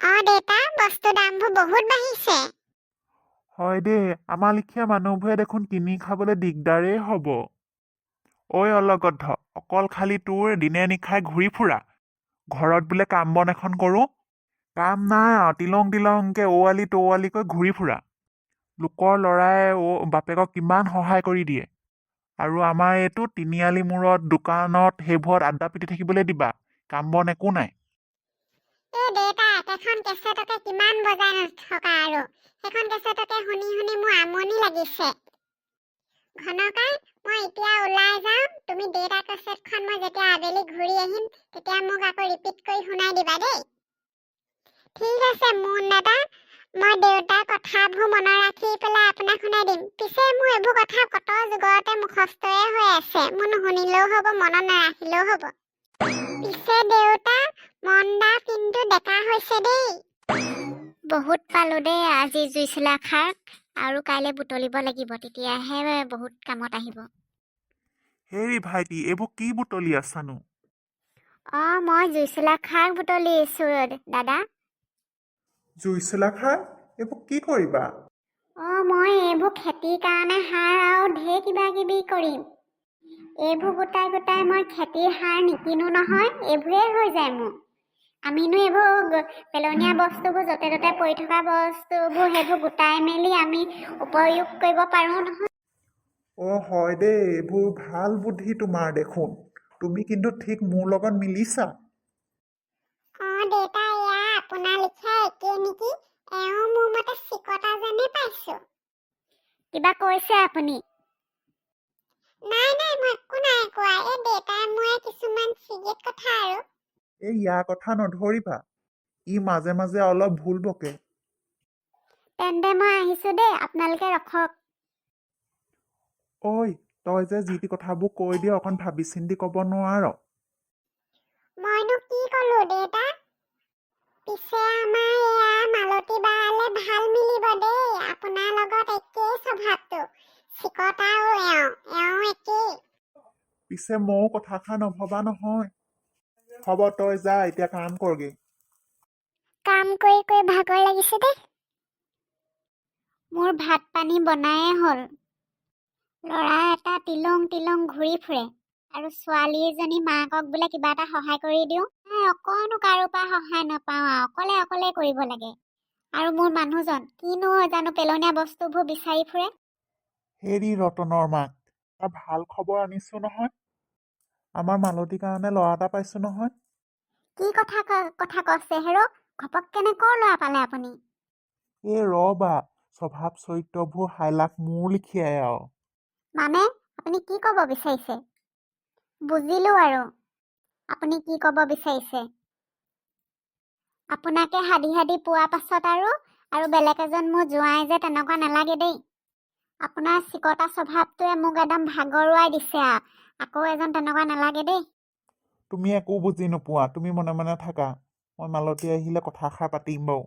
অ দেউতা বস্তু দামবোৰ বহুত বাঢ়িছে। হয় দেই আমাৰ লিখীয়া মানুহবোৰে দেখোন কিনি খাবলৈ দিগদাৰেই হ'ব। ঐ অলগদ্ধ অকল খালি তোৰ দিনে নিশাই ঘূৰি ফুৰা। ঘৰত বোলে কাম বন এখন কৰোঁ। কাম নাই আৰু তিলং তিলংকে অৱালি তৱালিকৈ ঘূৰি ফুৰা। লোকৰ ল'ৰাই অ' বাপেকক কিমান সহায় কৰি দিয়ে। আৰু আমাৰ এইটো তিনিআলি মূৰত দোকানত সেইবোৰত আড্ডা পিটি থাকিবলৈ দিবা। কাম বন একো নাই। এই দেউতা একেখন কেছেটকে কিমান বজাই নথকা আৰু? সেইখন কেছেটকে শুনি শুনি মোৰ আমনি লাগিছে। ঘনকাই মই এতিয়া ওলাই যাম তুমি দেউতাৰ কেছেটখন মই যেতিয়া আবেলি ঘূৰি আহিম তেতিয়া মোক আকৌ ৰিপিট কৰি শুনাই দিবা দেই। ঠিক আছে মোহন দাদা। মই দেউতাৰ কথাবোৰ মনত ৰাখি পেলাই আপোনাক শুনাই দিম। পিছে মোৰ এইবোৰ কথা কত যুগতে মুখস্থয়ে হৈ আছে। মোৰ নুশুনিলেও হ'ব মনত নাৰাখিলেও হ'ব। পিছে দেউতা মন্দা কিন্তু ডেকা হৈছে দেই। বহুত পালো দেই আজি জুইচোলা খাক আৰু কাইলৈ বুটলিব লাগিব তেতিয়াহে বহুত কামত আহিব। হেৰি ভাইটি এইবোৰ কি বুটলি আছানো? অঁ মই জুইচোলা খাক বুটলিছোঁ দাদা। জুইচোলা খাৰ এইবোৰ কি কৰিবা? অঁ মই এইবোৰ খেতিৰ কাৰণে সাৰ আৰু ঢেৰ কিবা কিবি কৰিম। এইবোৰ গোটাই গোটাই মই খেতিৰ সাৰ নিকিনো নহয় এইবোৰেই হৈ যায় মোৰ। আমিনো এইবোৰ পেলনীয়া বস্তুবোৰ য'তে ত'তে পৰি থকা বস্তুবোৰ সেইবোৰ গোটাই মেলি আমি উপয়োগ কৰিব পাৰোঁ নহয়। অ হয় দেই এইবোৰ ভাল বুদ্ধি তোমাৰ দেখোন। তুমি কিন্তু ঠিক মোৰ লগত মিলিছা। অঁ দেউতা এয়া আপোনাৰ লিখা একেই নেকি? এওঁ মোৰ মতে চিকতা যেনে পাইছোঁ। কিবা কৈছে আপুনি নাই নাই মই একো নাই কোৱা এই দেউতাই মোৰে কিছুমান চিগেট কথা আৰু এই ইয়াৰ কথা নধৰিবা। ই মাজে মাজে অলপ ভুল বকে। তেন্তে মই আহিছোঁ দেই আপোনালোকে ৰখক। ঐ তই যে যি টি কথাবোৰ কৈ দিয় অকণ ভাবি চিন্তি ক'ব নোৱাৰ। মইনো কি ক'লো দেউতা? পিছে আমাৰ এয়া মালতী বালে ভাল মিলিব দেই আপোনাৰ লগত একেই স্বভাৱটো চিকতাও এওঁ এওঁ একেই। পিছে ময়ো কথাষাৰ নভবা নহয়। হ'ব তই যা এতিয়া কাম কৰগে। কাম কৰি কৰি ভাগৰ লাগিছে দেই। মোৰ ভাত পানী বনায়ে হ'ল। ল'ৰা এটা তিলং তিলং ঘূৰি ফুৰে আৰু ছোৱালী এজনী মাকক বোলে কিবা এটা সহায় কৰি দিওঁ। অকণো কাৰো পৰা সহায় নাপাওঁ আৰু অকলে অকলে কৰিব লাগে। আৰু মোৰ মানুহজন কিনো জানো পেলনীয়া বস্তুবোৰ বিচাৰি ফুৰে। হেৰি ৰতনৰ মাক ভাল খবৰ আনিছো নহয়। আমাৰ মালতীৰ কাৰণে ল'ৰা এটা পাইছো নহয়। কি কথা কথা কৈছে হেৰ? ঘপককেনে কৰ ল'ৰা পালে আপুনি? এই ৰবা স্বভাৱ চৰিত্ৰবোৰ হাইলাখ মোৰ লিখিয়াই আৰু। মানে? আপুনি কি ক'ব বিচাৰিছে? বুজিলোঁ আৰু। আপুনি কি ক'ব বিচাৰিছে? আপোনাকে হাদি হাদি পোৱা পাছত আৰু আৰু বেলেগ এজন মোৰ জোঁৱাই যে তেনেকুৱা নালাগে দেই। আপোনাৰ চিকতা স্বভাৱটোৱে মোক একদম ভাগৰুৱাই দিছে আৰু আকৌ এজন তেনেকুৱা নালাগে দেই। তুমি একো বুজি নোপোৱা তুমি মনে মনে থাকা। মই মালতী আহিলে কথাষাৰ পাতিম বাৰু।